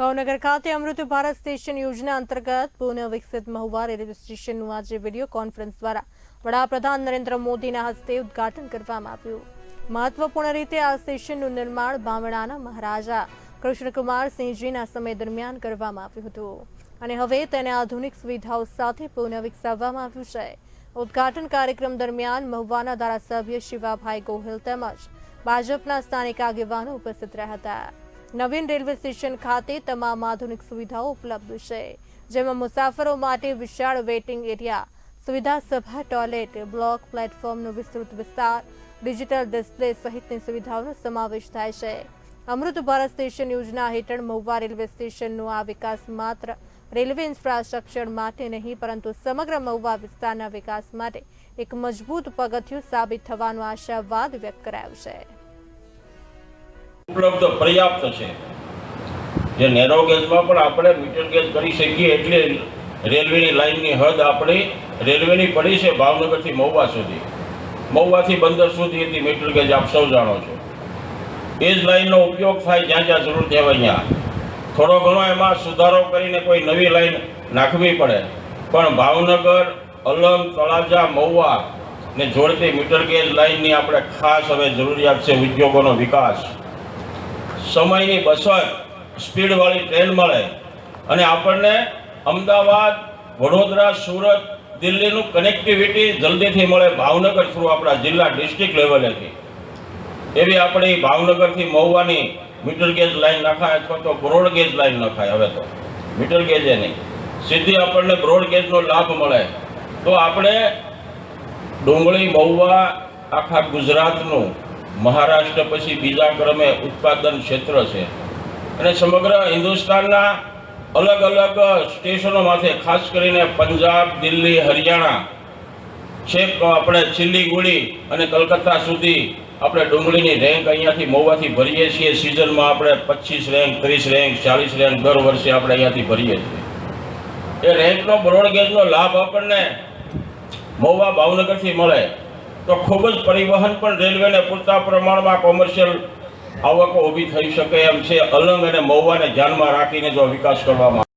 ભાવનગર ખાતે અમૃત ભારત સ્ટેશન યોજના અંતર્ગત પુનઃ વિકસિત મહુવા રેલવે સ્ટેશનનું આજે વીડિયો કોન્ફરન્સ દ્વારા વડાપ્રધાન નરેન્દ્ર મોદીના હસ્તે ઉદઘાટન કરવામાં આવ્યું. મહત્વપૂર્ણ રીતે આ સ્ટેશનનું નિર્માણ બામણાના મહારાજા કૃષ્ણકુમાર સિંહજીના સમય દરમિયાન કરવામાં આવ્યું હતું અને હવે તેને આધુનિક સુવિધાઓ સાથે પુનઃ વિકસાવવામાં આવ્યું છે. ઉદ્ઘાટન કાર્યક્રમ દરમિયાન મહુવાના ધારાસભ્ય શિવાભાઈ ગોહિલ તેમજ ભાજપના સ્થાનિક આગેવાનો ઉપસ્થિત રહ્યા હતા. નવીન રેલવે સ્ટેશન ખાતે તમામ આધુનિક સુવિધાઓ ઉપલબ્ધ છે, જેમાં મુસાફરો માટે વિશાળ વેઇટિંગ એરિયા, સુવિધા સભા, ટોયલેટ, બ્લોક પ્લેટફોર્મનો વિસ્તૃત વિસ્તાર, ડિજિટલ ડિસ્પ્લે સહિતની સુવિધાઓનો સમાવેશ થાય છે. અમૃત ભારત સ્ટેશન યોજના હેઠળ મહુવા રેલવે સ્ટેશનનો આ વિકાસ માત્ર રેલવે ઇન્ફ્રાસ્ટ્રક્ચર માટે નહીં, પરંતુ સમગ્ર મહુવા વિસ્તારના વિકાસ માટે એક મજબૂત પગથિયું સાબિત થવાનો આશાવાદ વ્યક્ત કરાયો છે. ઉપલબ્ધ પર્યાપ્ત છે. જે નેરો ગેજમાં પણ આપણે મીટર ગેજ કરી શકીએ એટલે રેલવેની લાઇનની હદ આપણી રેલવેની પડી છે ભાવનગરથી મહુવા સુધી. મહુવાથી બંદર સુધી હતી મીટર ગેજ આપ સૌ જાણો છો. એ જ લાઇનનો ઉપયોગ થાય જ્યાં જ્યાં જરૂર કહેવાય ત્યાં. થોડો ઘણો એમાં સુધારો કરીને કોઈ નવી લાઈન નાખવી પડે. પણ ભાવનગર અલંગ તળાજા, મહુવા ને જોડતી મીટર ગેજ લાઇનની આપણે ખાસ હવે જરૂરિયાત છે ઉદ્યોગોનો વિકાસ. સમયની બચત સ્પીડવાળી ટ્રેન મળે અને આપણને અમદાવાદ, વડોદરા, સુરત, દિલ્હીનું કનેક્ટિવિટી જલ્દીથી મળે ભાવનગર થ્રુ આપણા જિલ્લા ડિસ્ટ્રિક્ટ લેવલેથી એવી આપણી ભાવનગરથી મહુવાની મીટર ગેજ લાઈન નખાય અથવા તો બ્રોડ ગેજ લાઈન નખાય હવે તો. મીટર ગેજે નહીં. સીધી આપણને બ્રોડ ગેજનો લાભ મળે. તો આપણે ડુંગળી, મહુવા, આખા ગુજરાતનું મહારાષ્ટ્ર પછી બીજા ક્રમે ઉત્પાદન ક્ષેત્ર છે. અને સમગ્ર હિન્દુસ્તાનના અલગ અલગ સ્ટેશનોમાંથી ખાસ કરીને પંજાબ, દિલ્હી, હરિયાણા, છેક આપણે ચિલ્લીગુડી અને કલકત્તા સુધી આપણે ડુંગળીની રેન્ક અહીંયાથી મોવાથી ભરીએ છીએ. સિઝનમાં આપણે પચીસ રેન્ક, ત્રીસ રેન્ક, ચાલીસ રેન્ક દર વર્ષે આપણે અહીંયાથી ભરીએ છીએ. એ રેન્કનો બ્રોડગેજનો લાભ આપણને મહુવા ભાવનગરથી મળે. તો ખૂબ જ પરિવહન પણ રેલવેને પૂરતા પ્રમાણમાં કોમર્શિયલ આવકો ઊભી થઈ શકે એમ છે. અલંગ અને મહુવાને ધ્યાનમાં રાખીને જો વિકાસ કરવામાં